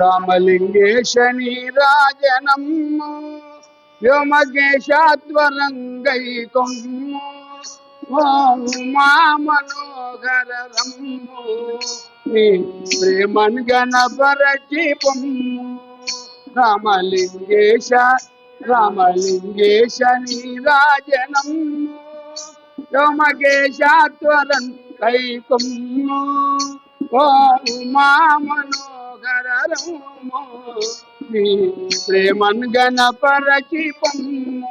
రామలింగేశని రాజనమ్మ వ్యోమకేశాత్వరంగైకం మా మనోహర నీ ప్రేమన్ గణపరచి పొమ్ము. రామలింగేశ రామలింగేశ నీరాజనం వ్యోమకేశాత్వరం కైకం ఓ ఉమా నీ ప్రేమన్ గణపరచి పొమ్ము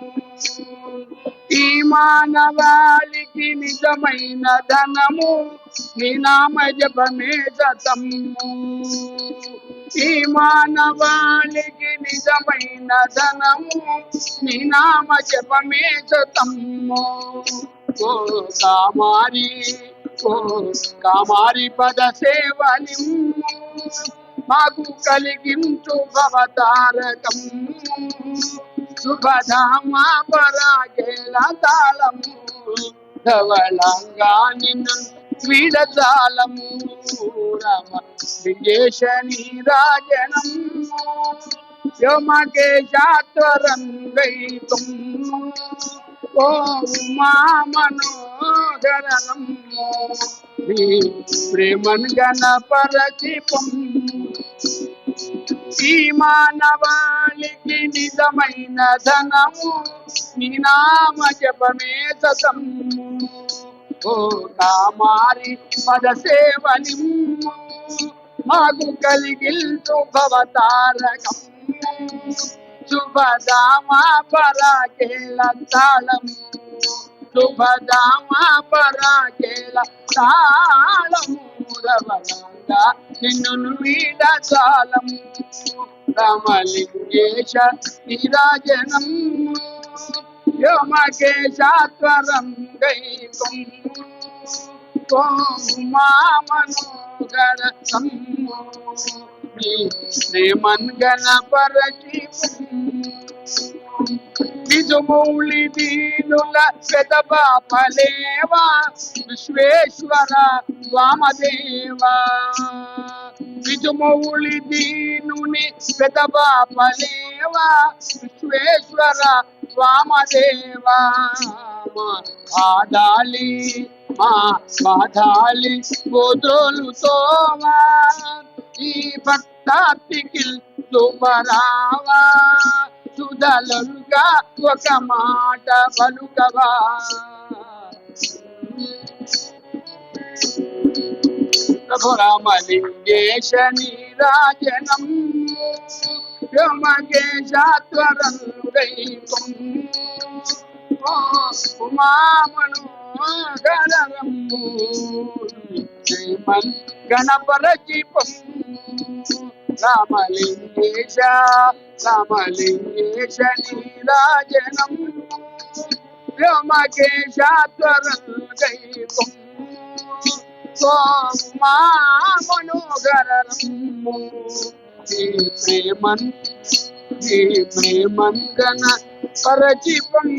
ఈ మానవాళికి నిజమైన ధనము నీ నామ జపమే జతము ఈ మానవాళికి నిజమైన ధనము నీ నామ జపమే జతము ఓ కామారి ఓ కామారి పద సేవలిమ్ము మాకు కలిగించు భవతారకం. శుభధామా పరాగేల తాళము ధవళంగా నిన్ను క్రీడతాళము. రమ విజేషని రాజనం. వ్యోమకేశాత్వరంగైతం ఓ ఉమా మనోహరణం ప్రేమన్ గణపరచి ఈ మానవాళికి నిజమైన ధనము నీ నామ జపమే సతం ఓ కామారి పద సేవని మాకు కలిగిల్చు భవతారకం శుభదామా పరాకేళ తాళము. శుభదామా పరాకేల తాళము నిన్ను వీడ చాలము రామలింగేశ నిరాజనం. వ్యోమకేశాత్వరం గైకం మా శ్రీమన్ గణపరచి నిజమౌళి దీనుల పెదబాపలేవా విశ్వేశ్వర వామదేవా? నిజమౌళి దీనుని పెదబాపలేవా విశ్వేశ్వర వామదేవా? ఆదాలి మా బాధాలి గోద్రోలుతోవా ఈ భక్తాతికి శుభరావా సుధలుగా ఒక మాట పలుకవా? ప్రభు రామలింగేశ నీరాజనం వ్యోమకేశాత్వరం గైకం శ్రీమన్ గణపరచిపం రామలింగేశ రామలింగేశ నీరాజనం. వ్యోమకేశాత్వరం గైకం స్వామా మనోహరము ఈ ప్రేమన్ ఈ ప్రేమన్ గణ పరచిపం